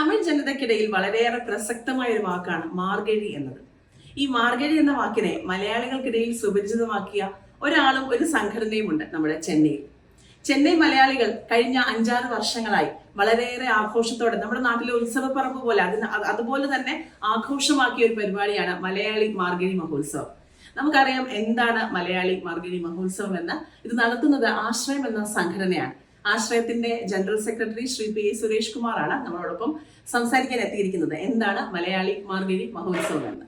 തമിഴ് ജനതയ്ക്കിടയിൽ വളരെയേറെ പ്രസക്തമായ ഒരു വാക്കാണ് മാർഗഴി എന്നത്. ഈ മാർഗഴി എന്ന വാക്കിനെ മലയാളികൾക്കിടയിൽ സുപരിചിതമാക്കിയ ഒരാളും ഒരു സംഘടനയും ഉണ്ട് നമ്മുടെ ചെന്നൈയിൽ. ചെന്നൈ മലയാളികൾ കഴിഞ്ഞ അഞ്ചാറ് വർഷങ്ങളായി വളരെയേറെ ആഘോഷത്തോടെ നമ്മുടെ നാട്ടിലെ ഉത്സവപ്പറമ്പ് പോലെ അതിന് അതുപോലെ തന്നെ ആഘോഷമാക്കിയ ഒരു പരിപാടിയാണ് മലയാളി മാർഗഴി മഹോത്സവം. നമുക്കറിയാം എന്താണ് മലയാളി മാർഗഴി മഹോത്സവം എന്ന്. ഇത് നടത്തുന്നത് ആശ്രയം എന്ന സംഘടനയാണ്. ആശ്രയത്തിന്റെ general secretary Shri P A Suresh കുമാറാണ് നമ്മളോടൊപ്പം സംസാരിക്കാൻ എത്തിയിരിക്കുന്നത്. എന്താണ് മലയാളി മാർഗഴി മഹോത്സവം എന്ന്?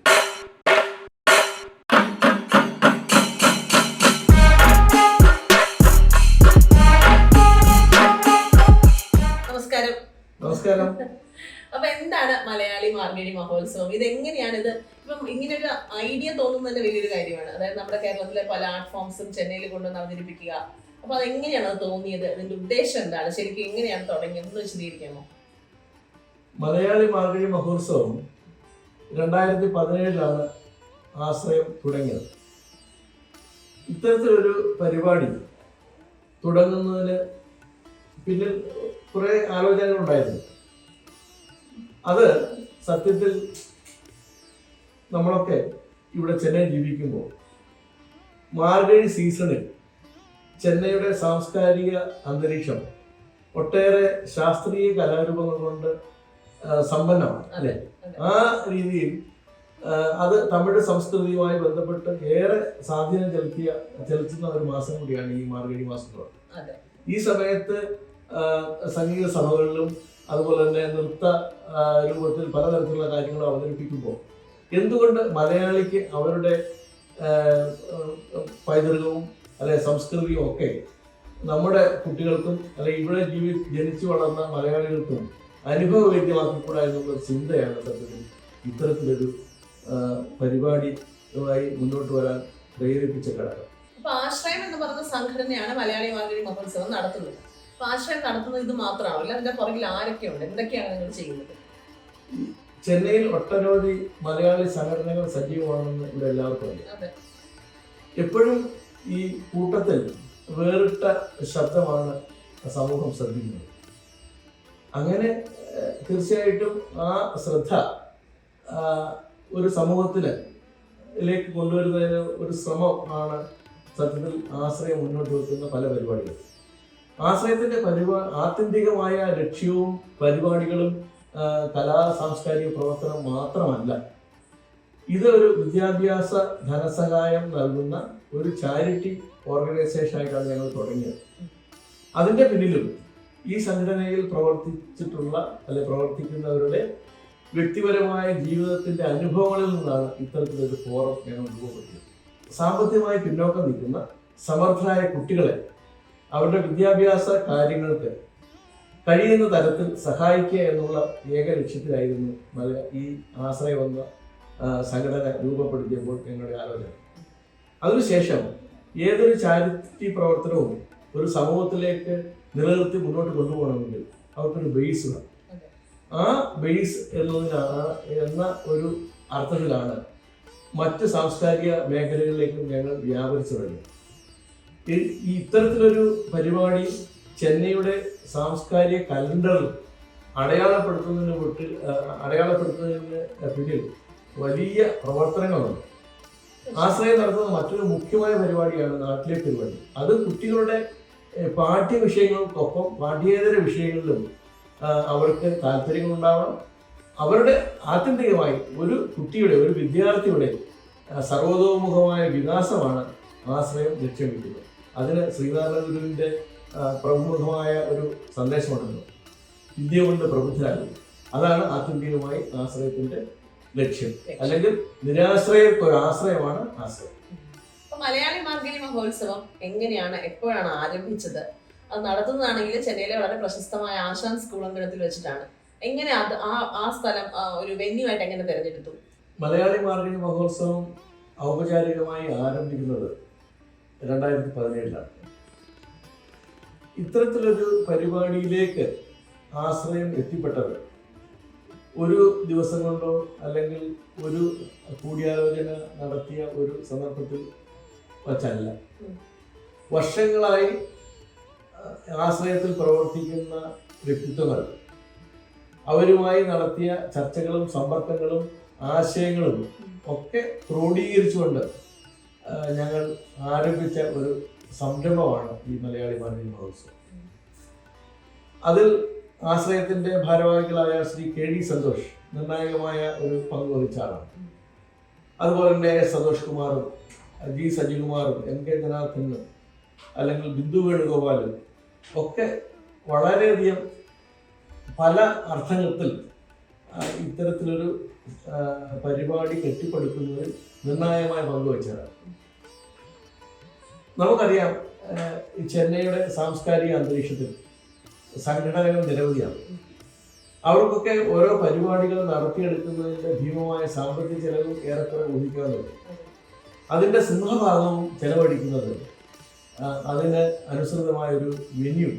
നമസ്കാരം. നമസ്കാരം. അപ്പൊ എന്താണ് മലയാളി മാർഗഴി മഹോത്സവം? ഇത് എങ്ങനെയാണ് ഇത്? ഇപ്പം ഇങ്ങനെ ഒരു ഐഡിയ തോന്നുന്നത് തന്നെ വലിയൊരു കാര്യമാണ്. അതായത് നമ്മുടെ കേരളത്തിലെ പല ആർട്ട് ഫോംസും ചെന്നൈയിൽ കൊണ്ടുവന്ന് അവതരിപ്പിക്കുക. അപ്പൊ അത് എങ്ങനെയാണ് അത് തോന്നിയത്? അതിന്റെ ഉദ്ദേശം എന്താണ്? ശരിക്കും എങ്ങനെയാണ് തുടങ്ങിയത്? എന്ന് വിശദീകരിക്കാമോ? മലയാളി മാർഗഴി മഹോത്സവം രണ്ടായിരത്തി പതിനേഴിലാണ് ആശ്രയം തുടങ്ങിയത്. ഇത്തരത്തിലൊരു പരിപാടി തുടങ്ങുന്നതിന് പിന്നിൽ കുറേ ആലോചനകളുണ്ടായിരുന്നു. അത് സത്യത്തിൽ നമ്മളൊക്കെ ഇവിടെ ചെന്നൈ ജീവിക്കുമ്പോൾ മാർഗഴി സീസണിൽ ചെന്നൈയുടെ സാംസ്കാരിക അന്തരീക്ഷം ഒട്ടേറെ ശാസ്ത്രീയ കലാരൂപങ്ങൾ കൊണ്ട് സമ്പന്നമാണ് അല്ലെ? ആ രീതിയിൽ അത് തമിഴ് സംസ്കൃതിയുമായി ബന്ധപ്പെട്ട് ഏറെ സ്വാധീനം ചെലുത്തിയ ചെലുത്തുന്ന ഒരു മാസം കൂടിയാണ് ഈ മാർഗഴി മാസം. ഈ സമയത്ത് സംഗീത സഭകളിലും അതുപോലെ തന്നെ നൃത്ത രൂപത്തിൽ പലതരത്തിലുള്ള കാര്യങ്ങൾ അവതരിപ്പിക്കുമ്പോൾ എന്തുകൊണ്ട് മലയാളിക്ക് അവരുടെ പൈതൃകവും അല്ലെ സംസ്കൃതിയും ഒക്കെ നമ്മുടെ കുട്ടികൾക്കും അല്ലെ ഇവിടെ ജീവി ജനിച്ചു വളർന്ന മലയാളികൾക്കും അനുഭവവേദ്യമാക്കിക്കൂടാ എന്നുള്ള ചിന്തയാണ് സത്യത്തിൽ ഇത്തരത്തിലൊരു പരിപാടിയുമായി മുന്നോട്ട് വരാൻ പ്രേരിപ്പിച്ച ഘടകം. അപ്പൊ ആശ്രയം എന്ന് പറഞ്ഞ സംഘടനയാണ് മലയാളി മാർഗഴി മഹോത്സവം നടത്തുന്നത്. അപ്പൊ ആശ്രയം നടത്തുന്നത് ഇത് മാത്രമാവില്ല അതിന്റെ പുറകിൽ ആരൊക്കെയുണ്ട്? എന്തൊക്കെയാണ് നിങ്ങൾ ചെയ്യുന്നത്? ചെന്നൈയിൽ ഒട്ടനവധി മലയാളി സംഘടനകൾ സജീവമാണെന്ന് ഇവിടെ എല്ലാവർക്കും അറിയാം. എപ്പോഴും ഈ കൂട്ടത്തിൽ വേറിട്ട ശബ്ദമാണ് സമൂഹം ശ്രദ്ധിക്കുന്നത്. അങ്ങനെ തീർച്ചയായിട്ടും ആ ശ്രദ്ധ ഒരു സമൂഹത്തിലേക്ക് കൊണ്ടുവരുന്നതിന് ഒരു ശ്രമം ആണ് സത്യത്തിൽ ആശ്രയം മുന്നോട്ട് വെക്കുന്ന പല പരിപാടികളും. ആശ്രയത്തിന്റെ പരിപാ ആത്യന്തികമായ ലക്ഷ്യവും പരിപാടികളും കലാ സാംസ്കാരിക പ്രവർത്തനം മാത്രമല്ല ഇത് ഒരു വിദ്യാഭ്യാസ ധനസഹായം നൽകുന്ന ഒരു ചാരിറ്റി ഓർഗനൈസേഷൻ ആയിട്ടാണ് ഞങ്ങൾ തുടങ്ങിയത്. അതിന്റെ പിന്നിലും ഈ സംഘടനയിൽ പ്രവർത്തിച്ചിട്ടുള്ള അല്ലെ പ്രവർത്തിക്കുന്നവരുടെ വ്യക്തിപരമായ ജീവിതത്തിന്റെ അനുഭവങ്ങളിൽ നിന്നാണ് ഇത്തരത്തിലൊരു ഫോറം ഞങ്ങൾ രൂപപ്പെടുത്തിയത്. സാമ്പത്തികമായി പിന്നോക്കം നിൽക്കുന്ന സമർത്ഥരായ കുട്ടികളെ അവരുടെ വിദ്യാഭ്യാസ കാര്യങ്ങൾക്ക് കഴിയുന്ന തരത്തിൽ സഹായിക്കുക എന്നുള്ള ഏക ലക്ഷ്യത്തിലായിരുന്നു ഈ ആശ്രയം എന്ന ആ, സംഘടന രൂപപ്പെടുത്തിയപ്പോൾ ഞങ്ങളുടെ ആലോചന. അതിനുശേഷം ഏതൊരു ചാരിറ്റി പ്രവർത്തനവും ഒരു സമൂഹത്തിലേക്ക് നിലനിർത്തി മുന്നോട്ട് കൊണ്ടുപോകണമെങ്കിൽ അവർക്കൊരു ബേസ് വേണം. ആ ബേസ് എന്നതിനാണ് എന്ന ഒരു അർത്ഥത്തിലാണ് മറ്റ് സാംസ്കാരിക മേഖലകളിലേക്കും ഞങ്ങൾ വ്യാപരിച്ചു തുടങ്ങി ഇത്തരത്തിലൊരു പരിപാടി ചെന്നൈയുടെ സാംസ്കാരിക കലണ്ടറിൽ അടയാളപ്പെടുത്തുന്നതിന് വിട്ട് ആ, അടയാളപ്പെടുത്തുന്നതിന് പിന്നിൽ വലിയ പ്രവർത്തനങ്ങളുണ്ട്. ആശ്രയം നടത്തുന്ന മറ്റൊരു മുഖ്യമായ പരിപാടിയാണ് നാട്ടിലെ പരിപാടി അത് കുട്ടികളുടെ പാഠ്യ വിഷയങ്ങൾക്കൊപ്പം പാഠ്യേതര വിഷയങ്ങളിലും അവർക്ക് താല്പര്യങ്ങളുണ്ടാവണം. അവരുടെ ആത്യന്തികമായി ഒരു കുട്ടിയുടെ ഒരു വിദ്യാർത്ഥിയുടെ സർവതോമുഖമായ വികാസമാണ് ആശ്രയം ലക്ഷ്യം വയ്ക്കുന്നത് അതിന് ശ്രീനാരായണ ഗുരുവിന്റെ പ്രമുഖമായ ഒരു സന്ദേശമുണ്ടല്ലോ വിദ്യ കൊണ്ട് പ്രബുദ്ധരാകും അതാണ് ആത്യന്തികമായി ആശ്രയത്തിന്റെ ലക്ഷ്യം. അല്ലെങ്കിൽ നിരാശ്രയർക്ക് ഒരു ആശ്രയമാണ് ആശ്രയം. മലയാളി മാർഗഴി മഹോത്സവം എങ്ങനെയാണ് എപ്പോഴാണ് ആരംഭിച്ചത്? അത് നടത്തുന്നതാണെങ്കിൽ ചെന്നൈയിലെ വളരെ പ്രശസ്തമായ ആശാൻ സ്കൂൾ അങ്കണത്തിൽ വെച്ചിട്ടാണ്. എങ്ങനെ അത് ആ ആ സ്ഥലം ഒരു വെന്യൂ ആയിട്ട് എങ്ങനെ തിരഞ്ഞെടുത്തു? മലയാളി മാർഗഴി മഹോത്സവം ഔപചാരികമായി ആരംഭിക്കുന്നത് രണ്ടായിരത്തി പതിനേഴിലാണ് ഇത്തരത്തിലൊരു പരിപാടിയിലേക്ക് ആശ്രയം എത്തിപ്പെട്ടത് ഒരു ദിവസം കൊണ്ടോ അല്ലെങ്കിൽ ഒരു കൂടിയാലോചന നടത്തിയ ഒരു സന്ദർഭത്തിൽ വച്ചല്ല. വർഷങ്ങളായി ആശ്രയത്തിൽ പ്രവർത്തിക്കുന്ന വ്യക്തിത്വങ്ങൾ അവരുമായി നടത്തിയ ചർച്ചകളും സമ്പർക്കങ്ങളും ആശയങ്ങളും ഒക്കെ ക്രോഡീകരിച്ചുകൊണ്ട് ഞങ്ങൾ ആരംഭിച്ച ഒരു സംരംഭമാണ് ഈ മലയാളി മാനേജ് മഹോത്സവം. അതിൽ ആശ്രയത്തിന്റെ ഭാരവാഹികളായ ശ്രീ കെ ഡി സന്തോഷ് നിർണായകമായ ഒരു പങ്ക് വഹിച്ച ആളാണ് അതുപോലെ തന്നെ എസ് സന്തോഷ് കുമാറും ജി സജികുമാറും എം കെ ജനാർദ്ദനും അല്ലെങ്കിൽ ബിന്ദു വേണുഗോപാലും ഒക്കെ വളരെയധികം പല അർത്ഥത്തിൽ ഇത്തരത്തിലൊരു പരിപാടി കെട്ടിപ്പടുക്കുന്നതിൽ നിർണായകമായ പങ്ക് വഹിച്ചതാണ് നമുക്കറിയാം ചെന്നൈയുടെ സാംസ്കാരിക അന്തരീക്ഷത്തിൽ സംഘടനകൾ നിരവധിയാണ്. അവർക്കൊക്കെ ഓരോ പരിപാടികൾ നടത്തിയെടുക്കുന്നതിന്റെ ഭീമമായ സാമ്പത്തിക ചെലവും ഏറെക്കുറെ ഊഹിക്കാറുണ്ട്. അതിന്റെ സിംഹഭാഗവും ചെലവഴിക്കുന്നത് അതിന് അനുസൃതമായ ഒരു വെന്യൂ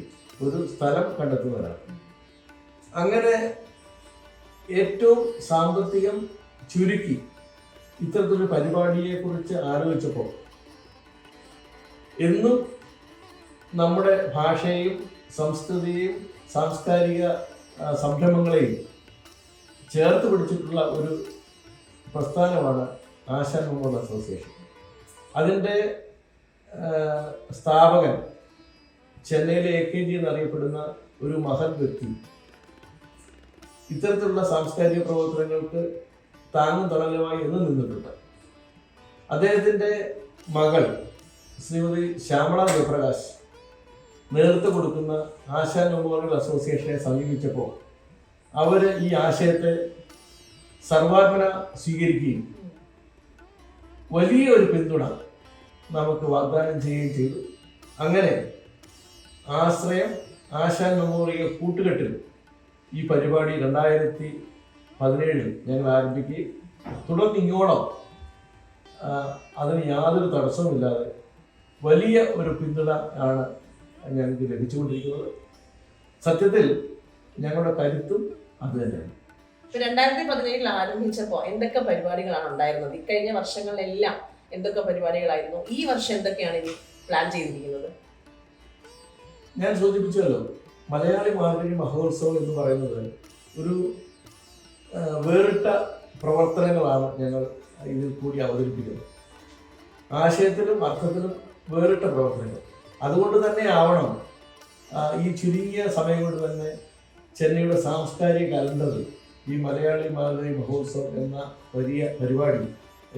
ഒരു സ്ഥലം കണ്ടെത്തുന്നതാണ് അങ്ങനെ ഏറ്റവും സാമ്പത്തികം ചുരുക്കി ഇത്തരത്തിലൊരു പരിപാടിയെ കുറിച്ച് ആലോചിച്ചപ്പോൾ എന്നും നമ്മുടെ ഭാഷയെയും സംസ്കൃതിയെയും സാംസ്കാരിക സംരംഭങ്ങളെയും ചേർത്ത് പിടിച്ചിട്ടുള്ള ഒരു പ്രസ്ഥാനമാണ് ആശാൻ അസോസിയേഷൻ. അതിന്റെ സ്ഥാപകൻ ചെന്നൈയിലെ എ കെ ജി എന്നറിയപ്പെടുന്ന ഒരു മഹത് വ്യക്തി. ഇത്തരത്തിലുള്ള സാംസ്കാരിക പ്രവർത്തനങ്ങൾക്ക് താങ്ങും തണലുമായി എന്ന് നിന്നിട്ടുണ്ട്. അദ്ദേഹത്തിന്റെ മകൾ ശ്രീമതി ശ്യാമള ജയപ്രകാശ് നേതൃത്വം കൊടുക്കുന്ന ആശാൻ മെമ്മോറിയൽ അസോസിയേഷനെ സമീപിച്ചപ്പോൾ അവർ ഈ ആശയത്തെ സർവാത്മന സ്വീകരിക്കുകയും വലിയ ഒരു പിന്തുണ നമുക്ക് വാഗ്ദാനം ചെയ്യുകയും ചെയ്തു. അങ്ങനെ ആശ്രയം ആശാൻ മെമ്മോറിയൽ കൂട്ടുകെട്ടിൽ ഈ പരിപാടി രണ്ടായിരത്തി പതിനേഴിൽ ഞങ്ങൾ ആരംഭിക്കുകയും തുടർന്ന് ഇങ്ങോളം അതിന് യാതൊരു തടസ്സവുമില്ലാതെ വലിയ ഒരു പിന്തുണ ആണ് ഞങ്ങൾക്ക് ലഭിച്ചുകൊണ്ടിരിക്കുന്നത്. സത്യത്തിൽ ഞങ്ങളുടെ കരുത്തും അത് തന്നെയാണ്. രണ്ടായിരത്തി പതിനേഴിൽ ആരംഭിച്ചപ്പോ എന്തൊക്കെ പരിപാടികളാണ് ഉണ്ടായിരുന്നത്? ഇക്കഴിഞ്ഞ വർഷങ്ങളിലെല്ലാം എന്തൊക്കെ പരിപാടികളായിരുന്നു? ഈ വർഷം എന്തൊക്കെയാണ് ഇനി പ്ലാൻ ചെയ്തിരിക്കുന്നത്? ഞാൻ സൂചിപ്പിച്ചല്ലോ മലയാളി മാർഗി മഹോത്സവം എന്ന് പറയുന്നത് ഒരു വേറിട്ട പ്രവർത്തനങ്ങളാണ് ഞങ്ങൾ ഇതിൽ കൂടി അവതരിപ്പിക്കുന്നത്. ആശയത്തിലും അർത്ഥത്തിലും വേറിട്ട പ്രവർത്തനങ്ങൾ. അതുകൊണ്ട് തന്നെ ആവണം. ഈ ചുരുങ്ങിയ സമയം കൊണ്ട് തന്നെ ചെന്നൈയുടെ സാംസ്കാരിക കലണ്ടറിൽ ഈ മലയാളി മാതൃ മഹോത്സവം എന്ന വലിയ പരിപാടി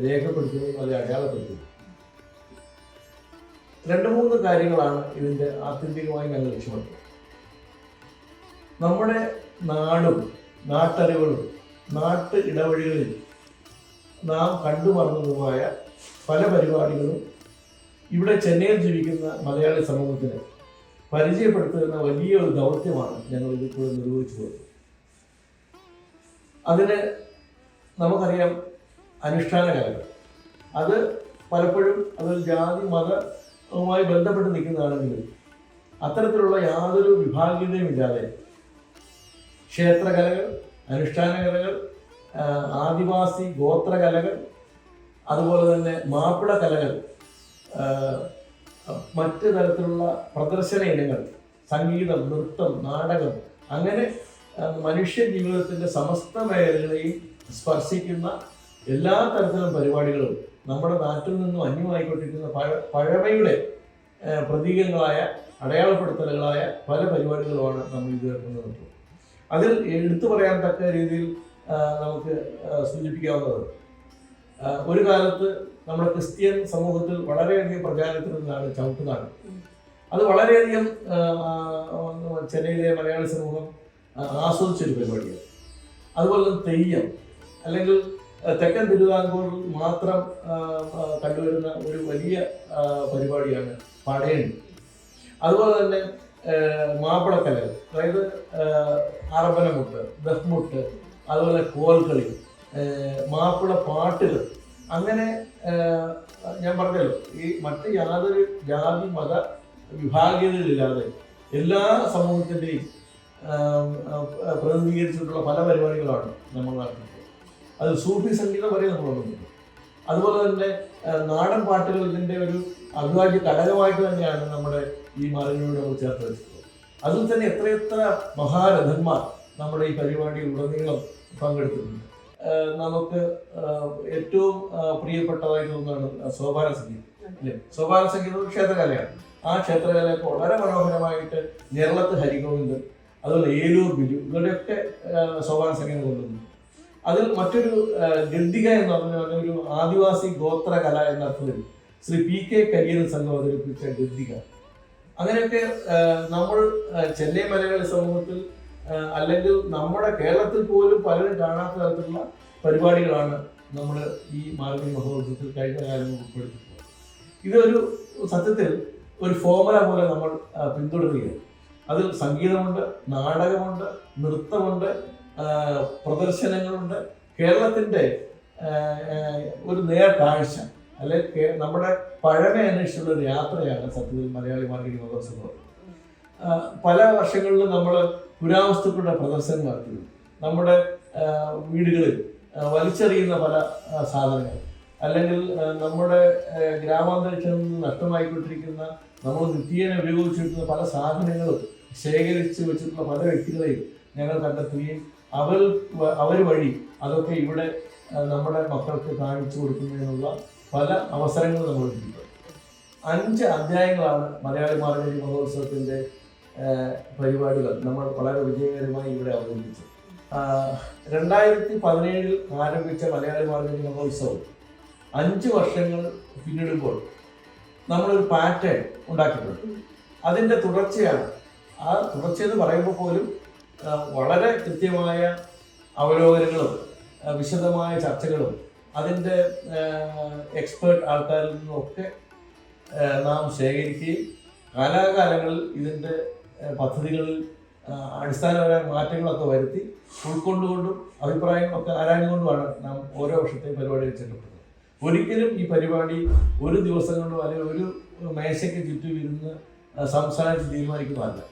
രേഖപ്പെടുത്തുന്നതും അത് അടയാളപ്പെടുത്തുന്നു. രണ്ട് മൂന്ന് കാര്യങ്ങളാണ് ഇതിന്റെ ആത്യന്തികമായി ഞങ്ങൾ ലക്ഷ്യമിട്ടത്. നമ്മുടെ നാടും നാട്ടറിവുകളും നാട്ട് ഇടവഴികളിൽ നാം കണ്ടുമറന്നതുമായ പല പരിപാടികളും ഇവിടെ ചെന്നൈയിൽ ജീവിക്കുന്ന മലയാളി സമൂഹത്തിന് പരിചയപ്പെടുത്തുന്ന വലിയ ഒരു ദൗത്യമാണ് ഞങ്ങൾ ഇതിപ്പോൾ നിർവഹിച്ചു പോകുന്നത്. അതിന് നമുക്കറിയാം അനുഷ്ഠാന കലകൾ. അത് പലപ്പോഴും അതൊരു ജാതി മതവുമായി ബന്ധപ്പെട്ട് നിൽക്കുന്നതാണെങ്കിലും അത്തരത്തിലുള്ള യാതൊരു വിഭാഗീയതയും ഇല്ലാതെ ക്ഷേത്രകലകൾ അനുഷ്ഠാന കലകൾ ആദിവാസി ഗോത്രകലകൾ അതുപോലെ തന്നെ മാപ്പിള കലകൾ മറ്റ് തരത്തിലുള്ള പ്രദർശന ഇനങ്ങൾ സംഗീതം നൃത്തം നാടകം അങ്ങനെ മനുഷ്യ ജീവിതത്തിന്റെ സമസ്ത മേഖലകളെയും സ്പർശിക്കുന്ന എല്ലാ തരത്തിലും പരിപാടികളും നമ്മുടെ നാട്ടിൽ നിന്നും അന്യമായിക്കൊണ്ടിരിക്കുന്ന പഴ പഴമയുടെ പ്രതീകങ്ങളായ അടയാളപ്പെടുത്തലുകളായ പല പരിപാടികളുമാണ് നമ്മൾ ഇതുവരെ അതിൽ എടുത്തു പറയാൻ തക്ക രീതിയിൽ നമുക്ക് സൂചിപ്പിക്കാവുന്നത് ഒരു കാലത്ത് നമ്മുടെ ക്രിസ്ത്യൻ സമൂഹത്തിൽ വളരെയധികം പ്രചാരത്തിൽ നിന്നാണ് ചവിട്ടുനാട് അത് വളരെയധികം ചെന്നൈയിലെ മലയാളി സമൂഹം ആസ്വദിച്ചൊരു പരിപാടിയാണ്. അതുപോലെ തെയ്യം അല്ലെങ്കിൽ തെക്കൻ തിരുവിതാംകൂറിൽ മാത്രം കണ്ടുവരുന്ന ഒരു വലിയ പരിപാടിയാണ് പടയണി അതുപോലെ തന്നെ മാപ്പിളക്കലകൾ അതായത് അറബനമുട്ട് ദഹ്മുട്ട് അതുപോലെ കോൽക്കളി ആ, മാപ്പിള പാട്ടുകൾ. അങ്ങനെ ഞാൻ പറഞ്ഞല്ലോ ഈ മറ്റ് യാതൊരു ജാതി മത വിഭാഗീയതയില്ലാതെ എല്ലാ സമൂഹത്തിന്റെയും പ്രതിനിധീകരിച്ചിട്ടുള്ള പല പരിപാടികളാണ് നമ്മൾ നടത്തുന്നത്. അത് സൂഫി സംഗീതം വരെ നമ്മൾ വന്നിട്ടുണ്ട് അതുപോലെ തന്നെ നാടൻ പാട്ടുകൾ ഇതിന്റെ ഒരു അവിഭാജ്യ ഘടകമായിട്ട് തന്നെയാണ് നമ്മുടെ ഈ മാലിന്യോട് നമ്മൾ ചേർത്ത് വെച്ചിട്ടുള്ളത് അതിൽ തന്നെ എത്രയെത്ര മഹാരഥന്മാർ നമ്മുടെ ഈ പരിപാടിയിൽ ഉടനീളം പങ്കെടുത്തിട്ടുണ്ട്. നമുക്ക് ഏറ്റവും പ്രിയപ്പെട്ടതായി ഒന്നാണ് സോപാന സംഗീതം അല്ലേ? സോപാന സംഗീതം ക്ഷേത്രകലയാണ്. ആ ക്ഷേത്രകലയൊക്കെ വളരെ മനോഹരമായിട്ട് നിരളത്ത് ഹരിഗോവിന്ദൻ അതുപോലെ ഏലൂർ ബിജു ഇവരുടെയൊക്കെ സോപാന സംഗീതം കൊണ്ടുവന്നു. അതിൽ മറ്റൊരു ഗന്ധിക എന്ന് പറഞ്ഞ ഒരു ആദിവാസി ഗോത്ര കല എന്ന അർത്ഥത്തിൽ ശ്രീ പി കെ കരിയൻ സംഘം അവതരിപ്പിച്ച ഗദ്ദിക. അങ്ങനെയൊക്കെ നമ്മൾ ചെന്നൈ മലയാളി സമൂഹത്തിൽ അല്ലെങ്കിൽ നമ്മുടെ കേരളത്തിൽ പോലും പലരും കാണാത്ത തരത്തിലുള്ള പരിപാടികളാണ് നമ്മൾ ഈ മാർഗി മഹോത്സവത്തിൽ കഴിഞ്ഞ കാലം ഉൾപ്പെടുത്തിയിട്ടുള്ളത്. ഇതൊരു സത്യത്തിൽ ഒരു ഫോർമുല പോലെ നമ്മൾ പിന്തുടരുകയാണ്. അതിൽ സംഗീതമുണ്ട് നാടകമുണ്ട് നൃത്തമുണ്ട് പ്രദർശനങ്ങളുണ്ട്. കേരളത്തിന്റെ ഒരു നേർ കാഴ്ച അല്ലെങ്കിൽ നമ്മുടെ പഴമ അന്വേഷിച്ചുള്ള ഒരു യാത്രയാണ് സത്യത്തിൽ മലയാളി മാർഗിക മഹോത്സവം. പല വർഷങ്ങളിലും നമ്മൾ പുരാവസ്തുക്കളുടെ പ്രദർശനം നടത്തുന്നു നമ്മുടെ വീടുകളിൽ വലിച്ചെറിയുന്ന പല സാധനങ്ങൾ. അല്ലെങ്കിൽ നമ്മുടെ ഗ്രാമാന്തരീക്ഷം നിന്ന് നഷ്ടമായിക്കൊണ്ടിരിക്കുന്ന നമ്മൾ നിത്യേന ഉപയോഗിച്ചിരിക്കുന്ന പല സാധനങ്ങളും ശേഖരിച്ച് വെച്ചിട്ടുള്ള പല വ്യക്തികളെയും ഞങ്ങൾ കണ്ടെത്തുകയും അവർ അവർ വഴി അതൊക്കെ ഇവിടെ നമ്മുടെ മക്കൾക്ക് കാണിച്ചു കൊടുക്കുന്നതിനുള്ള പല അവസരങ്ങളും നമ്മൾ അഞ്ച് അധ്യായങ്ങളാണ് മലയാളി മാർഗരി മഹോത്സവത്തിന്റെ പരിപാടികൾ. നമ്മൾ വളരെ വിജയകരമായി ഇവിടെ അവതരിപ്പിച്ചു. രണ്ടായിരത്തി പതിനേഴിൽ ആരംഭിച്ച മലയാളി മാർഗ മഹോത്സവം അഞ്ച് വർഷങ്ങൾ പിന്നിടുമ്പോൾ നമ്മളൊരു പാറ്റേൺ ഉണ്ടാക്കിയിട്ടുണ്ട്. അതിന്റെ തുടർച്ചയാണ്. ആ തുടർച്ചയെന്ന് പറയുമ്പോൾ പോലും വളരെ കൃത്യമായ അവലോകനങ്ങളും വിശദമായ ചർച്ചകളും അതിന്റെ എക്സ്പേർട്ട് ആൾക്കാരിൽ നിന്നൊക്കെ നാം ശേഖരിക്കുകയും കാലാകാലങ്ങളിൽ ഇതിന്റെ പദ്ധതികളിൽ അടിസ്ഥാനപരമായ മാറ്റങ്ങളൊക്കെ വരുത്തി ഉൾക്കൊണ്ടുകൊണ്ടും അഭിപ്രായങ്ങളൊക്കെ ആരാഞ്ഞുകൊണ്ടുമാണ് നാം ഓരോ വർഷത്തെയും പരിപാടി വെച്ചിട്ടുള്ളത്. ഒരിക്കലും ഈ പരിപാടി ഒരു ദിവസം കൊണ്ടോ അല്ലെങ്കിൽ ഒരു മേശയ്ക്ക് ചുറ്റും ഇരുന്ന് സംസാരിച്ച് തീരുമാനിക്കുന്നതല്ല.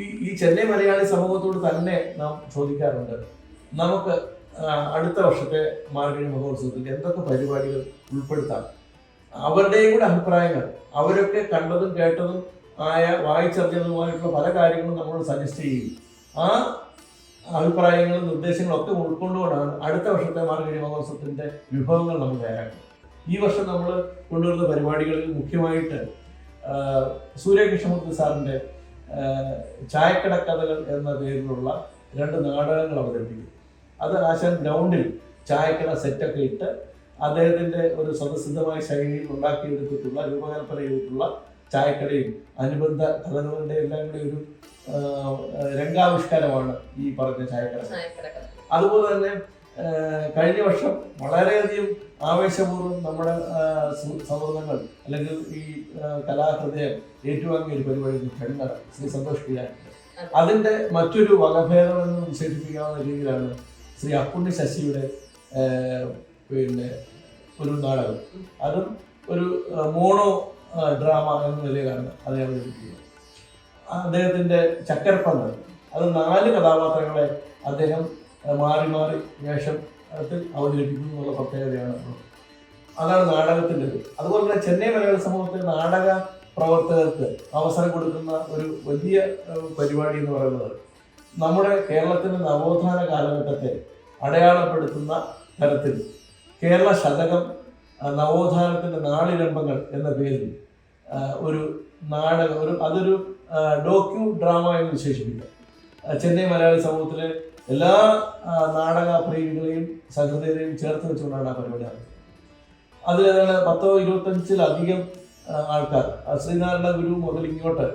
ഈ ഈ ചെന്നൈ മലയാളി സമൂഹത്തോട് തന്നെ നാം ചോദിക്കാറുണ്ട് നമുക്ക് അടുത്ത വർഷത്തെ മാർഗഴി മഹോത്സവത്തിൽ എന്തൊക്കെ പരിപാടികൾ ഉൾപ്പെടുത്താം? അവരുടെയും കൂടെ അഭിപ്രായങ്ങൾ അവരൊക്കെ കണ്ടതും കേട്ടതും ആയ വായിച്ചറിഞ്ഞതുമായിട്ടുള്ള പല കാര്യങ്ങളും നമ്മൾ സജസ്റ്റ് ചെയ്യും. ആ അഭിപ്രായങ്ങളും നിർദ്ദേശങ്ങളും ഒക്കെ ഉൾക്കൊണ്ടുകൊണ്ടാണ് അടുത്ത വർഷത്തെ മാർഗഴി മഹോത്സവത്തിന്റെ വിഭവങ്ങൾ നമ്മൾ തയ്യാറാക്കുന്നത്. ഈ വർഷം നമ്മൾ കൊണ്ടുവരുന്ന പരിപാടികളിൽ മുഖ്യമായിട്ട് സൂര്യകൃഷ്ണമൂർത്തി സാറിന്റെ ആ, ചായക്കട കഥകൾ എന്ന പേരിലുള്ള രണ്ട് നാടകങ്ങൾ അവതരിപ്പിക്കും. അത് ആശാൻ ഗ്രൗണ്ടിൽ ചായക്കട സെറ്റൊക്കെ ഇട്ട് അദ്ദേഹത്തിന്റെ ഒരു സ്വതസിദ്ധമായ ശൈലിയിൽ ഉണ്ടാക്കിയെടുത്തിട്ടുള്ള രൂപകൽപ്പന ചെയ്തിട്ടുള്ള ചായക്കടയും അനുബന്ധ കഥകളുടെ എല്ലാം കൂടി ഒരു രംഗാവിഷ്കാരമാണ് ഈ പറഞ്ഞ ചായക്കട അതുപോലെ തന്നെ കഴിഞ്ഞ വർഷം വളരെയധികം ആവേശപൂർവം നമ്മുടെ സഹോദരങ്ങൾ സൗഹൃദങ്ങൾ അല്ലെങ്കിൽ ഈ കലാഹൃദയം ഏറ്റുവാങ്ങിയ ഒരു പരിപാടി കണ്ണട ശ്രീ സന്തോഷ് കിഴാനുണ്ട് അതിന്റെ മറ്റൊരു വകഭേദം എന്ന് വിശേഷിപ്പിക്കാവുന്ന രീതിയിലാണ് ശ്രീ അപ്പുണ്ണി ശശിയുടെ പിന്നെ ഒരു നാടകം. അതും ഒരു മോണോ ഡ്രാമ എന്ന നിലയിലാണ് അദ്ദേഹം എഴുതിയത് അദ്ദേഹത്തിന്റെ ചക്കരപ്പന്ത് അത് നാല് കഥാപാത്രങ്ങളെ അദ്ദേഹം മാറി മാറി വേഷത്തിൽ അവതരിപ്പിക്കുന്നു എന്നുള്ള പ്രത്യേകതയാണ്. അതാണ് നാടകത്തിന്റെ അതുപോലെ തന്നെ ചെന്നൈ മലയാള സമൂഹത്തിൽ നാടക പ്രവർത്തകർക്ക് അവസരം കൊടുക്കുന്ന ഒരു വലിയ പരിപാടി എന്ന് പറയുന്നത് നമ്മുടെ കേരളത്തിന്റെ നവോത്ഥാന കാലഘട്ടത്തെ അടയാളപ്പെടുത്തുന്ന തരത്തിൽ കേരള ശതകം നവോത്ഥാനത്തിന്റെ നാളിരമ്പങ്ങൾ എന്ന പേരിൽ ഒരു നാടകം ഒരു അതൊരു ഡോക്യു ഡ്രാമ എന്ന് വിശേഷിപ്പിക്കാം. ചെന്നൈ മലയാളി സമൂഹത്തിലെ എല്ലാ നാടക പ്രേമികളെയും സഹൃദയരെയും ചേർത്ത് വെച്ചുകൊണ്ടാണ് ആ പരിപാടി നടത്തുന്നത് അതിൽ ഏതാണ് പത്തോ ഇരുപത്തഞ്ചിലധികം ആൾക്കാർ ശ്രീനാരായണ ഗുരു മുതൽ ഇങ്ങോട്ട്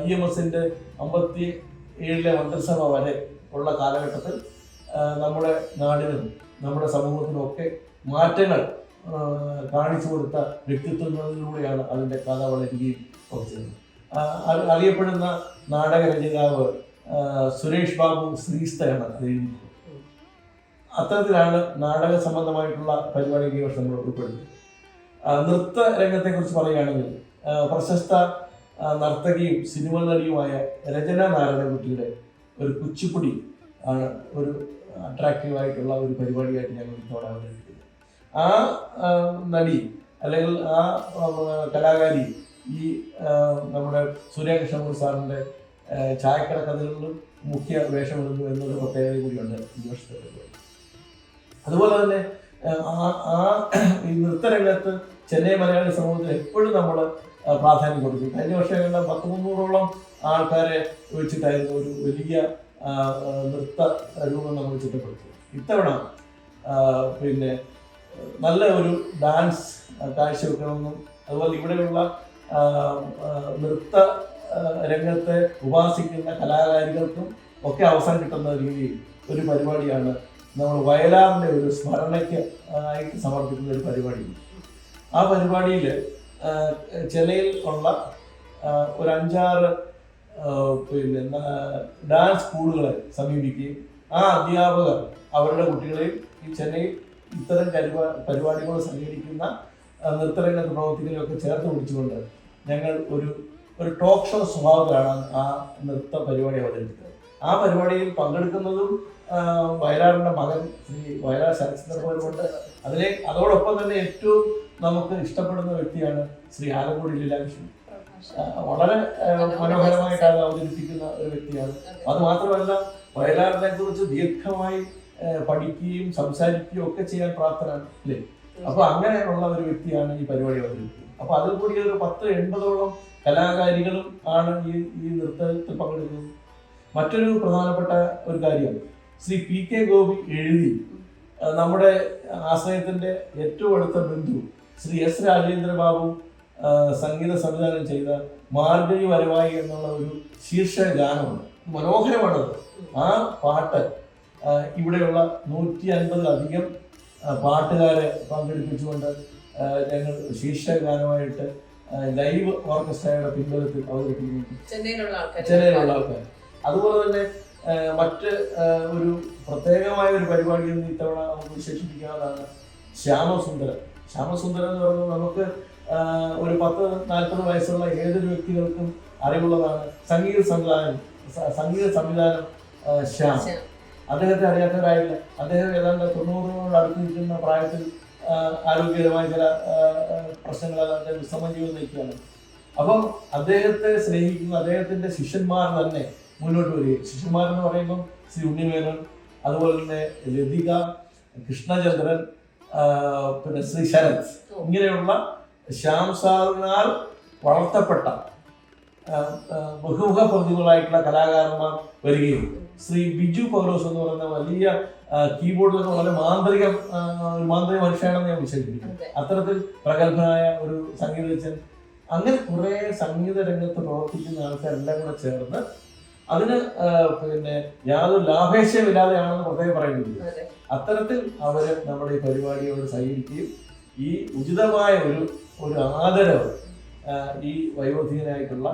ഇ എം എസിന്റെ അമ്പത്തി ഏഴിലെ മന്ത്രിസഭ വരെ ഉള്ള കാലഘട്ടത്തിൽ നമ്മുടെ നാടിനും നമ്മുടെ സമൂഹത്തിനും ഒക്കെ മാറ്റങ്ങൾ കാണിച്ചു കൊടുത്ത വ്യക്തിത്വങ്ങളിലൂടെയാണ് അതിന്റെ കഥ വളരുകയും ഒക്കെ അറിയപ്പെടുന്ന നാടക രചയിതാവ് ആ, സുരേഷ് ബാബു ശ്രീസ്തയാണ് എഴുതിയിട്ടുള്ളത് അത്തരത്തിലാണ് നാടക സംബന്ധമായിട്ടുള്ള പരിപാടികൾ ഈ വർഷം നമ്മൾ ഉൾപ്പെടുന്നത് നൃത്ത രംഗത്തെക്കുറിച്ച് പറയുകയാണെങ്കിൽ പ്രശസ്ത നർത്തകിയും സിനിമ നടിയുമായ രചന നാരായണകുട്ടിയുടെ ഒരു കുച്ചിപ്പുടി ആണ് ഒരു അട്രാക്റ്റീവായിട്ടുള്ള ഒരു പരിപാടിയായിട്ട് ഞങ്ങൾ തോടാൻ അവതരിപ്പിക്കുന്നത് ആ നടി അല്ലെങ്കിൽ ആ കലാകാരി ഈ നമ്മുടെ സൂര്യകൃഷ്ണമൂർ സാറിന്റെ ചായക്കട കഥകളിലും മുഖ്യ വേഷമിടുന്നു എന്നൊരു പ്രത്യേകത കൂടിയുണ്ട് അതുപോലെ തന്നെ ആ ആ ഈ നൃത്തരംഗത്ത് ചെന്നൈ മലയാളി സമൂഹത്തിൽ എപ്പോഴും നമ്മൾ പ്രാധാന്യം കൊടുക്കും. കഴിഞ്ഞ വർഷം കണ്ട പത്ത് മുന്നൂറോളം ആൾക്കാരെ വെച്ചിട്ടായിരുന്നു ഒരു വലിയ നൃത്ത രൂപം നമ്മൾ ചിട്ടപ്പെടുത്തി ഇത്തവണ പിന്നെ നല്ല ഒരു ഡാൻസ് കാഴ്ചവെക്കണമെന്നും അതുപോലെ ഇവിടെയുള്ള നൃത്ത രംഗത്തെ ഉപാസിക്കുന്ന കലാകാരികൾക്കും ഒക്കെ അവസരം കിട്ടുന്ന രീതിയിൽ ഒരു പരിപാടിയാണ്. നമ്മൾ വയലാറിന്റെ ഒരു സ്മരണയ്ക്ക് ആയിട്ട് സമർപ്പിക്കുന്ന ഒരു പരിപാടി. ആ പരിപാടിയിൽ ചെന്നൈയിൽ ഉള്ള ഒരു അഞ്ചാറ് പിന്നെ ഡാൻസ് സ്കൂളുകളെ സമീപിക്കുകയും ആ അധ്യാപകർ അവരുടെ കുട്ടികളെയും ഈ ചെന്നൈയിൽ ഇത്തരം പരിപാ പരിപാടികൾ സംഘടിപ്പിക്കുന്ന ആ, നൃത്തരംഗത്ത് പ്രവർത്തികളെയൊക്കെ ചേർത്ത് പിടിച്ചുകൊണ്ട് ഞങ്ങൾ ഒരു ഒരു ടോക്ക് ഷോ സ്വഭാവത്തിലാണ് ആ നൃത്ത പരിപാടി അവതരിപ്പിക്കുന്നത് ആ പരിപാടിയിൽ പങ്കെടുക്കുന്നതും വയലാറിന്റെ മകൻ ശ്രീ വയലാർ ശരത്ചന്ദ്രപോലുണ്ട് അതിലെ അതോടൊപ്പം തന്നെ ഏറ്റവും നമുക്ക് ഇഷ്ടപ്പെടുന്ന വ്യക്തിയാണ് ശ്രീ ആലക്കോടി ലീലാകൃഷ്ണൻ. വളരെ മനോഹരമായിട്ടാണ് മനോഹരമായിട്ട് അവതരിപ്പിക്കുന്ന ഒരു വ്യക്തിയാണ്. അത് മാത്രമല്ല വയലാറിനെ കുറിച്ച് ദീർഘമായി പഠിക്കുകയും സംസാരിക്കുകയും ഒക്കെ ചെയ്യാൻ പ്രാപ്തനാണ്. അല്ലേ അപ്പൊ അങ്ങനെയുള്ള ഒരു വ്യക്തിയാണ് ഈ പരിപാടി അവതരിപ്പിക്കുന്നത്. അപ്പൊ അതിൽ കൂടി ഒരു പത്ത് എൺപതോളം കലാകാരികളും ആണ് ഈ ഈ നൃത്തത്തിൽ പങ്കെടുക്കുന്നത്. മറ്റൊരു പ്രധാനപ്പെട്ട ഒരു കാര്യം ശ്രീ പി കെ ഗോപി എഴുതി നമ്മുടെ ആശ്രയത്തിന്റെ ഏറ്റവും അടുത്ത ബന്ധു ശ്രീ എസ് രാജേന്ദ്ര ബാബു സംഗീത സംവിധാനം ചെയ്ത മാർഗഴി വരവായി എന്നുള്ള ഒരു ശീർഷ ഗാനമാണ് മനോഹരമാണത്. ആ പാട്ട് ഇവിടെയുള്ള നൂറ്റി അൻപതിലധികം പാട്ടുകാരെ പങ്കെടുപ്പിച്ചുകൊണ്ട് ഞങ്ങൾ ശീർഷക ഗാനമായിട്ട് ആ, ലൈവ് ഓർക്കസ്ട്രയുടെ പിൻബലത്തിൽ അവതരിപ്പിക്കുന്നു. ചെന്നൈയിലുള്ള ആൾക്കാർ അതുപോലെ തന്നെ മറ്റ് ഒരു പ്രത്യേകമായ ഒരു പരിപാടി എന്ന് ഇത്തവണ നമുക്ക് വിശേഷിപ്പിക്കാവുന്നതാണ് ശ്യാമസുന്ദരം ശ്യാമസുന്ദരം എന്ന് പറയുന്നത് നമുക്ക് ഒരു പത്ത് നാൽപ്പത് വയസ്സുള്ള ഏതൊരു വ്യക്തികൾക്കും അറിവുള്ളതാണ് സംഗീത സംവിധാനം സംഗീത സംവിധാനം ശ്യാം. അദ്ദേഹത്തെ അറിയാത്തവരായില്ല. അദ്ദേഹം ഏതാണ്ട് തൊണ്ണൂറിനോട് അടുത്ത് നിൽക്കുന്ന പ്രായത്തിൽ ആരോഗ്യകരമായ ചില പ്രശ്നങ്ങൾ അദ്ദേഹം വിശ്രമ ജീവിതം നയിക്കുകയാണ് അപ്പം അദ്ദേഹത്തെ സ്നേഹിക്കുന്ന അദ്ദേഹത്തിന്റെ ശിഷ്യന്മാർ തന്നെ മുന്നോട്ട് വരികയും ശിഷ്യന്മാരെന്ന് പറയുമ്പം ശ്രീ ഉണ്ണിമേനോൻ അതുപോലെ തന്നെ ലതിക കൃഷ്ണചന്ദ്രൻ പിന്നെ ശ്രീ ശരത്. ഇങ്ങനെയുള്ള ശ്യാം സാറിനാൽ വളർത്തപ്പെട്ട ബഹുമുഖ പ്രതിഭകളായിട്ടുള്ള കലാകാരന്മാർ വരികയും ശ്രീ ബിജു പൗലോസ് എന്ന് പറയുന്ന വലിയ കീബോർഡിലൊക്കെ വളരെ മാന്ത്രിക ഒരു മാന്ത്രിക മനുഷ്യനാണെന്ന് ഞാൻ വിശ്വസിക്കുന്നു. അത്തരത്തിൽ പ്രഗത്ഭനായ ഒരു സംഗീതജ്ഞൻ. അങ്ങനെ കുറെ സംഗീത രംഗത്ത് പ്രവർത്തിക്കുന്ന ആൾക്കാരെല്ലാം കൂടെ ചേർന്ന് അതിന് പിന്നെ യാതൊരു ലാഭേച്ഛമില്ലാതെയാണെന്ന് പ്രത്യേകം പറയുന്നത് അത്തരത്തിൽ അവർ നമ്മുടെ ഈ പരിപാടിയോട് സഹകരിക്കുകയും ഈ ഉചിതമായ ഒരു ഒരു ആദരവ് ഈ വയോധികനായിട്ടുള്ള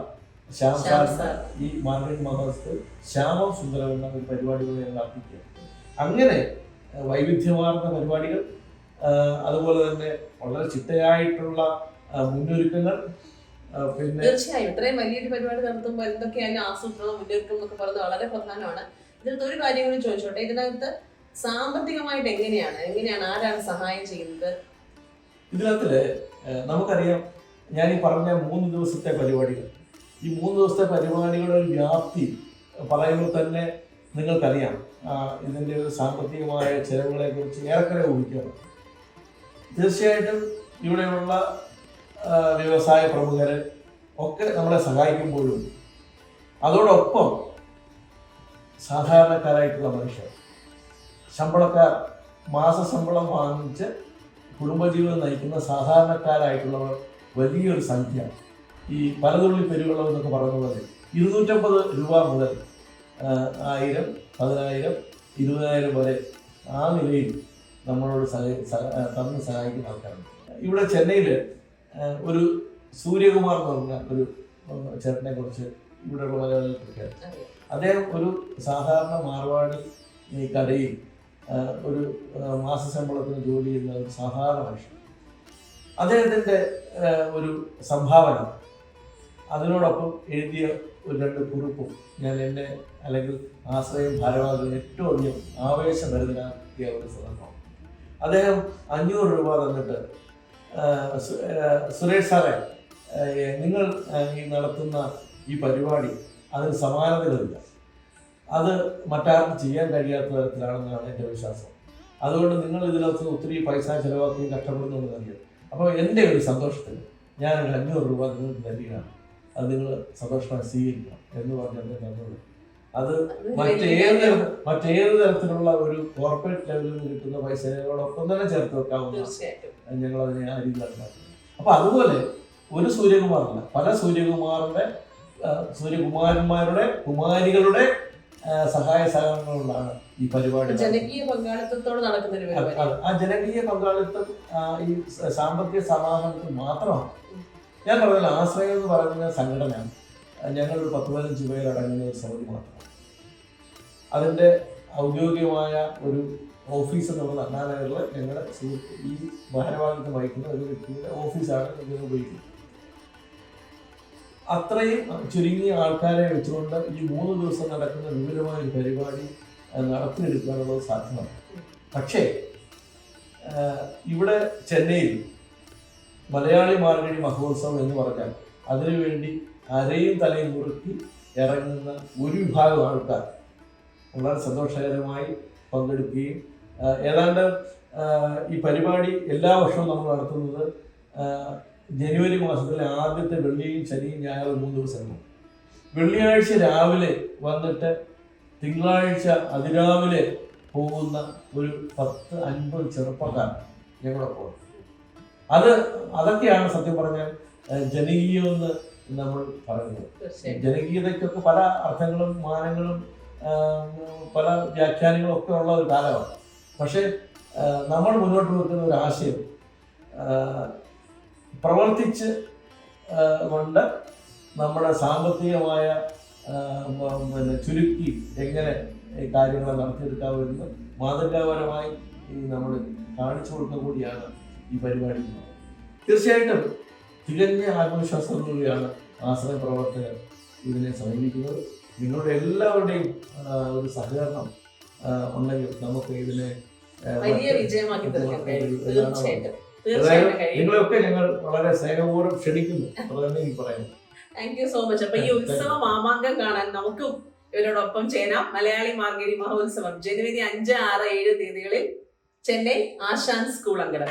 ശ്യാം സാർ. ഈ മാർക്കറ്റ് മഹോത്സവ് ശ്യാമം സുന്ദരം എന്ന ഒരു പരിപാടികൾ ഞങ്ങൾ അർപ്പിക്കുക അങ്ങനെ വൈവിധ്യമാർന്ന പരിപാടികൾ അതുപോലെ തന്നെ വളരെ ചിട്ടയായിട്ടുള്ള മുന്നൊരുക്കങ്ങൾ പിന്നെ തീർച്ചയായും. ഇത്രയും വലിയൊരു പരിപാടി നടത്തുമ്പോൾ എന്തൊക്കെയാണ് ആസൂത്രണം മുന്നൊരുക്കം എന്നൊക്കെ പറയുന്നത് വളരെ പ്രധാനമാണ്. ഇതിനകത്ത് ഒരു കാര്യം കൂടി ചോദിച്ചോട്ടെ. ഇതിനകത്ത് സാമ്പത്തികമായിട്ട് എങ്ങനെയാണ് എങ്ങനെയാണ് ആരാണ് സഹായം ചെയ്യുന്നത്? ഇതിനകത്തിൽ നമുക്കറിയാം ഞാൻ ഈ പറഞ്ഞ മൂന്ന് ദിവസത്തെ പരിപാടികൾ. ഈ മൂന്ന് ദിവസത്തെ പരിപാടികളുടെ ഒരു വ്യാപ്തി പറയുമ്പോൾ തന്നെ നിങ്ങൾക്കറിയാം. ഇതിന്റെ ഒരു സാമ്പത്തികമായ ചെലവുകളെ കുറിച്ച് ഏറെക്കുറെ ഊഹിക്കണം തീർച്ചയായിട്ടും ഇവിടെയുള്ള വ്യവസായ പ്രമുഖർ ഒക്കെ നമ്മളെ സഹായിക്കുമ്പോഴും അതോടൊപ്പം സാധാരണക്കാരായിട്ടുള്ള മനുഷ്യർ ശമ്പളക്കാർ മാസശമ്പളം വാങ്ങിച്ച് കുടുംബജീവിതം നയിക്കുന്ന സാധാരണക്കാരായിട്ടുള്ളവർ വലിയൊരു സംഖ്യ. ഈ പലതുള്ളി പെരുവെള്ളം എന്നൊക്കെ പറഞ്ഞുള്ളത് ഇരുന്നൂറ്റമ്പത് രൂപ മുതൽ ആയിരം പതിനായിരം ഇരുപതിനായിരം വരെ ആ നിലയിൽ നമ്മളോട് സഹ- തന്ന് സഹായിക്കുന്ന ആൾക്കാരുണ്ട്. ഇവിടെ ചെന്നൈയിൽ ഒരു സൂര്യകുമാർ എന്ന് പറഞ്ഞ ഒരു ചേട്ടനെ കുറിച്ച് ഇവിടെയുള്ള മലയാളികൾക്ക്. അദ്ദേഹം ഒരു സാധാരണ മാർവാടി ഈ കടയിൽ ഒരു മാസ ശമ്പളത്തിന് ജോലി ചെയ്യുന്ന ഒരു സാധാരണ മനുഷ്യൻ. അദ്ദേഹത്തിന്റെ ഒരു സംഭാവന അതിനോടൊപ്പം എഴുതിയ ഒരു രണ്ട് കുറിപ്പും ഞാൻ എന്നെ അല്ലെങ്കിൽ ആശ്രയം ഭാരവാഹികൾ ഏറ്റവും അധികം ആവേശഭരിതനാക്കിയ ഒരു സന്ദർഭം അദ്ദേഹം അഞ്ഞൂറ് രൂപ തന്നിട്ട് സുരേഷ് സാറേ നിങ്ങൾ ഈ നടത്തുന്ന ഈ പരിപാടി അതിന് സമാനതകളില്ല. അത് മറ്റാർക്കും ചെയ്യാൻ കഴിയാത്ത തരത്തിലാണെന്നാണ് എന്റെ വിശ്വാസം. അതുകൊണ്ട് നിങ്ങൾ ഇതിനകത്ത് ഒത്തിരി പൈസ ചിലവാക്കുകയും കഷ്ടപ്പെടുന്നു അറിയാം. അപ്പോൾ എന്റെ ഒരു സന്തോഷത്തിൽ ഞാനൊരു അഞ്ഞൂറ് രൂപ നിങ്ങൾക്ക് തരികയാണ് അത് നിങ്ങൾ സന്തോഷമായി സ്വീകരിക്കണം എന്ന് പറഞ്ഞാൽ എന്റെ അത് മറ്റേത് മറ്റേത് തരത്തിലുള്ള ഒരു കോർപ്പറേറ്റ് ലെവലിൽ നിന്ന് കിട്ടുന്ന പൈസകളോടൊപ്പം തന്നെ ചേർത്ത് വെക്കാവുന്ന ഞങ്ങൾ അതിനെ ആ രീതിയിലാണ് അപ്പൊ അതുപോലെ ഒരു സൂര്യകുമാറല്ല. പല സൂര്യകുമാറിന്റെ സൂര്യകുമാരന്മാരുടെ കുമാരികളുടെ സഹായ സഹകരണങ്ങളാണ് ഈ പരിപാടി ജനകീയ പങ്കാളിത്തത്തോടെ നടക്കുന്ന ആ ജനകീയ പങ്കാളിത്തം ഈ സാമ്പത്തിക സമാഹരണത്തിൽ മാത്രമാണ്. ഞാൻ പറഞ്ഞില്ല ആശ്രയം എന്ന് പറയുന്ന സംഘടന ഞങ്ങൾ ഒരു പത്ത് പതിനഞ്ച് പേരടങ്ങുന്ന ഒരു സമിതി മാത്രമാണ് അതിന്റെ ഔദ്യോഗികമായ ഒരു ഓഫീസ് എന്നുള്ള പറഞ്ഞ ഞങ്ങളുടെ സുഹൃത്ത് ഈ ഭാരവാഹിത്വം വഹിക്കുന്ന ഒരു വ്യക്തിയുടെ ഓഫീസാണ് ഞങ്ങൾ ഉപയോഗിക്കുന്നത്. അത്രയും ചുരുങ്ങിയ ആൾക്കാരെ വെച്ചുകൊണ്ട് ഈ മൂന്ന് ദിവസം നടക്കുന്ന വിപുലമായ ഒരു പരിപാടി നടത്തിയെടുക്കാനുള്ളത് സാധ്യമാണ് പക്ഷേ ഇവിടെ ചെന്നൈയിൽ മലയാളി മാർഗഴി മഹോത്സവം എന്ന് പറഞ്ഞാൽ അതിനുവേണ്ടി അരയും തലയും മുറുക്കി ഇറങ്ങുന്ന ഒരു വിഭാഗം ആൾക്കാർ വളരെ സന്തോഷകരമായി പങ്കെടുക്കുകയും ഏതാണ്ട് ഈ പരിപാടി എല്ലാ വർഷവും നമ്മൾ നടത്തുന്നത് ജനുവരി മാസത്തിലെ ആദ്യത്തെ വെള്ളിയും ശനിയും ഞായറും മൂന്ന് ദിവസങ്ങളും. വെള്ളിയാഴ്ച രാവിലെ വന്നിട്ട് തിങ്കളാഴ്ച അതിരാവിലെ പോകുന്ന ഒരു പത്ത് അൻപത് ചെറുപ്പക്കാർ ഞങ്ങളൊപ്പം അത് അതൊക്കെയാണ് സത്യം പറഞ്ഞാൽ ജനകീയമെന്ന് നമ്മൾ പറയുന്നത്. ജനകീയതയ്ക്കൊക്കെ പല അർത്ഥങ്ങളും മാനങ്ങളും പല വ്യാഖ്യാനങ്ങളും ഒക്കെ ഉള്ള ഒരു കാലമാണ്. പക്ഷേ നമ്മൾ മുന്നോട്ട് വെക്കുന്ന ഒരു ആശയം പ്രവർത്തിച്ച് കൊണ്ട് നമ്മുടെ സാമ്പത്തികമായ പിന്നെ ചുരുക്കി എങ്ങനെ ഈ കാര്യങ്ങളെ നടത്തിയെടുക്കാമെന്ന് മാതൃകാപരമായി ഈ നമ്മൾ കാണിച്ചു കൊടുക്കുക കൂടിയാണ് ഈ പരിപാടി തീർച്ചയായിട്ടും. തികഞ്ഞ ആത്മവിശ്വാസത്തോടുകൂടിയാണ് ആശ്രയ പ്രവർത്തകർ ഇതിനെ സമീപിക്കുന്നത്. നിങ്ങളുടെ എല്ലാവരുടെയും ഒരു സഹകരണം ഉണ്ടെങ്കിൽ നമുക്ക് ഇതിനെ വലിയ വിജയമാക്കി തീർച്ചയായിട്ടും. നിങ്ങളെയൊക്കെ ഞങ്ങൾ വളരെ സ്നേഹപൂർവം ക്ഷണിക്കുന്നു. അതന്നെ എനിക്ക് പറയുന്നത്. താങ്ക് യു സോ മച്ച് അപ്പൊ ഈ ഉത്സവ മാമാങ്കം കാണാൻ നമുക്കും ഇവരോടൊപ്പം ചേരാം. മലയാളി മാർഗരി മഹോത്സവം ജനുവരി അഞ്ച് ആറ് ഏഴ് തീയതികളിൽ ചെന്നൈ ആശാൻ സ്കൂൾ അങ്കണം